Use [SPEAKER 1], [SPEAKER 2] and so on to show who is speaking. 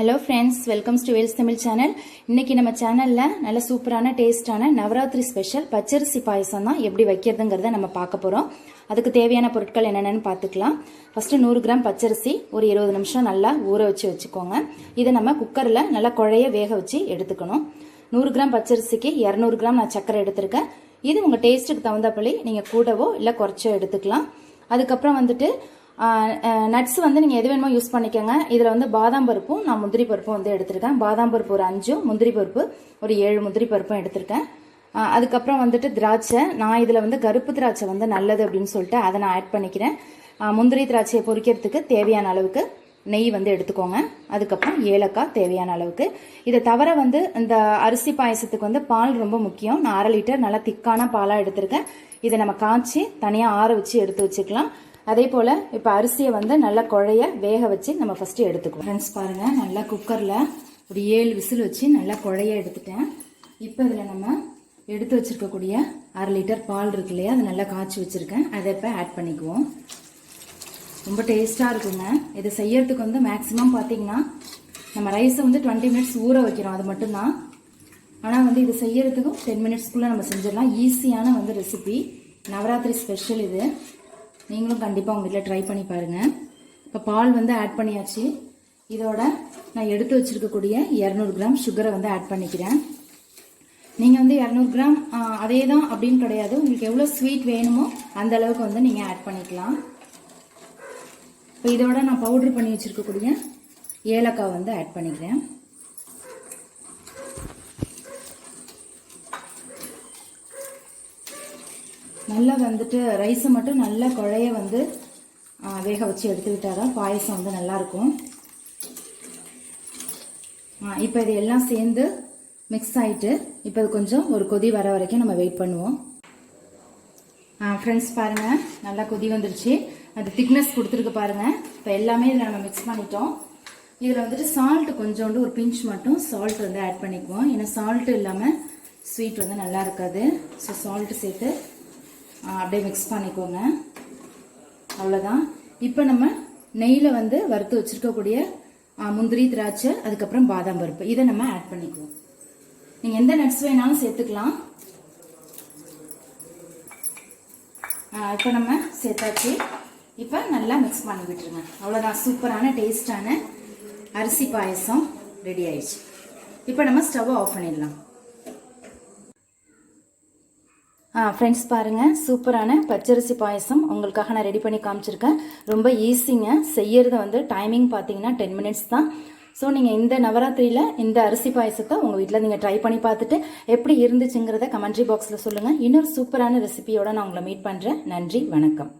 [SPEAKER 1] Hello friends welcomes to Vels Tamil channel இன்னைக்கு நம்ம சேனலில் நல்ல சூப்பரான டேஸ்டான நவராத்திரி ஸ்பெஷல் பச்சரிசி பாயசம் தான் எப்படி வைக்கிறதுங்கிறத நம்ம பார்க்க போகிறோம் அதுக்கு தேவையான பொருட்கள் என்னென்னு பார்த்துக்கலாம். ஃபஸ்ட்டு நூறு கிராம் பச்சரிசி ஒரு இருபது நிமிஷம் நல்லா ஊற வச்சு வச்சுக்கோங்க. இதை நம்ம குக்கரில் நல்லா குழைய வேக வச்சு எடுத்துக்கணும். நூறு கிராம் பச்சரிசிக்கு இரநூறு கிராம் நான் சர்க்கரை எடுத்திருக்கேன். இது உங்கள் டேஸ்ட்டுக்கு தகுந்தபடி நீங்கள் கூடவோ இல்லை குறைச்சோ எடுத்துக்கலாம். அதுக்கப்புறம் வந்துட்டு நட்ஸ் வந்து நீங்கள் எது வேணுமோ யூஸ் பண்ணிக்கோங்க. இதில் வந்து பாதாம் பருப்பும் நான் முந்திரி பருப்பும் வந்து எடுத்திருக்கேன். பாதாம் பருப்பு ஒரு அஞ்சும் முந்திரி பருப்பு ஒரு ஏழு முந்திரி பருப்பும் எடுத்திருக்கேன். அதுக்கப்புறம் வந்துட்டு திராட்சை. நான் இதில் வந்து கருப்பு திராட்சை வந்து நல்லது அப்படின்னு சொல்லிட்டு அதை நான் ஆட் பண்ணிக்கிறேன். முந்திரி திராட்சையை பொரிக்கிறதுக்கு தேவையான அளவுக்கு நெய் வந்து எடுத்துக்கோங்க. அதுக்கப்புறம் ஏலக்காய் தேவையான அளவுக்கு. இதை தவிர வந்து இந்த அரிசி பாயசத்துக்கு வந்து பால் ரொம்ப முக்கியம். நான் அரை லிட்டர் நல்லா திக்கான பாலாக எடுத்திருக்கேன். இதை நம்ம காய்ச்சி தனியாக ஆற வச்சு எடுத்து வச்சுக்கலாம். அதே போல் இப்போ அரிசியை வந்து நல்லா குழைய வேக வச்சு நம்ம ஃபஸ்ட்டு எடுத்துக்குவோம். ஃப்ரெண்ட்ஸ் பாருங்கள் நல்லா குக்கரில் ஒரு ஏழு விசில் வச்சு நல்லா குழைய எடுத்துட்டேன். இப்போ இதில் நம்ம எடுத்து வச்சிருக்கக்கூடிய அரை லிட்டர் பால் இருக்கு இல்லையா அதை நல்லா காய்ச்சி வச்சுருக்கேன். அதை இப்போ ஆட் பண்ணிக்குவோம். ரொம்ப டேஸ்ட்டாக இருக்குங்க. இதை செய்யறதுக்கு வந்து மேக்ஸிமம் பார்த்தீங்கன்னா நம்ம ரைஸை வந்து டுவெண்ட்டி மினிட்ஸ் ஊற வைக்கிறோம். அது மட்டும்தான். ஆனால் வந்து இது செய்யறதுக்கும் டென் மினிட்ஸ்க்குள்ளே நம்ம செஞ்சிடலாம். ஈஸியான வந்து ரெசிபி நவராத்திரி ஸ்பெஷல் இது. நீங்களும் கண்டிப்பாக உங்கள் வீட்டில் ட்ரை பண்ணி பாருங்கள் இப்போ பால் வந்து ஆட் பண்ணியாச்சு. இதோட நான் எடுத்து வச்சிருக்கக்கூடிய இரநூறு கிராம் சுகரை வந்து ஆட் பண்ணிக்கிறேன். நீங்கள் வந்து இரநூறு கிராம் அதே தான் அப்படின்னு கிடையாது. உங்களுக்கு எவ்வளோ ஸ்வீட் வேணுமோ அந்த அளவுக்கு வந்து நீங்கள் ஆட் பண்ணிக்கலாம். இப்போ இதோட நான் பவுடர் பண்ணி வச்சுருக்கக்கூடிய ஏலக்காய் வந்து ஆட் பண்ணிக்கிறேன். நல்லா வந்துட்டு ரைஸை மட்டும் நல்லா குழைய வந்து வேக வச்சு எடுத்துக்கிட்டால் தான் பாயசம் வந்து நல்லாயிருக்கும். இப்போ இது எல்லாம் சேர்ந்து மிக்ஸ் ஆகிட்டு இப்போ இது கொஞ்சம் ஒரு கொதி வர வரைக்கும் நம்ம வெயிட் பண்ணுவோம். ஃப்ரெண்ட்ஸ் பாருங்கள் நல்லா கொதி வந்துருச்சு. அது திக்னஸ் கொடுத்துருக்கு பாருங்கள் இப்போ எல்லாமே இதில் நம்ம மிக்ஸ் பண்ணிட்டோம். இதில் வந்துட்டு சால்ட் கொஞ்சோண்டு ஒரு பிஞ்ச் மட்டும் சால்ட் வந்து ஆட் பண்ணிக்குவோம். ஏன்னா சால்ட் இல்லாமல் ஸ்வீட் வந்து நல்லா இருக்காது. ஸோ சால்ட்டு சேர்த்து அப்படியே மிக்ஸ் பண்ணிக்கோங்க. அவ்வளோதான் இப்போ நம்ம நெய்யில் வந்து வறுத்து வச்சுருக்கக்கூடிய முந்திரி திராட்சை அதுக்கப்புறம் பாதாம் பருப்பு. இதை நம்ம ஆட் பண்ணிக்குவோம். நீங்கள் எந்த நட்ஸ் வேணாலும் சேர்த்துக்கலாம். இப்போ நம்ம சேர்த்தாச்சு. இப்போ நல்லா மிக்ஸ் பண்ணி விட்டுருங்க. அவ்வளோதான் சூப்பரான டேஸ்டான அரிசி பாயசம் ரெடி ஆயிடுச்சு. இப்போ நம்ம ஸ்டவ் ஆஃப் பண்ணிடலாம். ஃப்ரெண்ட்ஸ் பாருங்கள் சூப்பரான பச்சரிசி பாயசம் உங்களுக்காக நான் ரெடி பண்ணி காமிச்சிருக்கேன். ரொம்ப ஈஸிங்க செய்யறது வந்து டைமிங் பார்த்தீங்கன்னா டென் மினிட்ஸ் தான். ஸோ நீங்கள் இந்த நவராத்திரியில் இந்த அரிசி பாயசத்தை உங்கள் வீட்டில் நீங்கள் ட்ரை பண்ணி பார்த்துட்டு எப்படி இருந்துச்சுங்கிறத கமெண்ட்ரி பாக்ஸில் சொல்லுங்கள் இன்னொரு சூப்பரான ரெசிபியோட நான் உங்களை மீட் பண்ணுறேன் நன்றி வணக்கம்.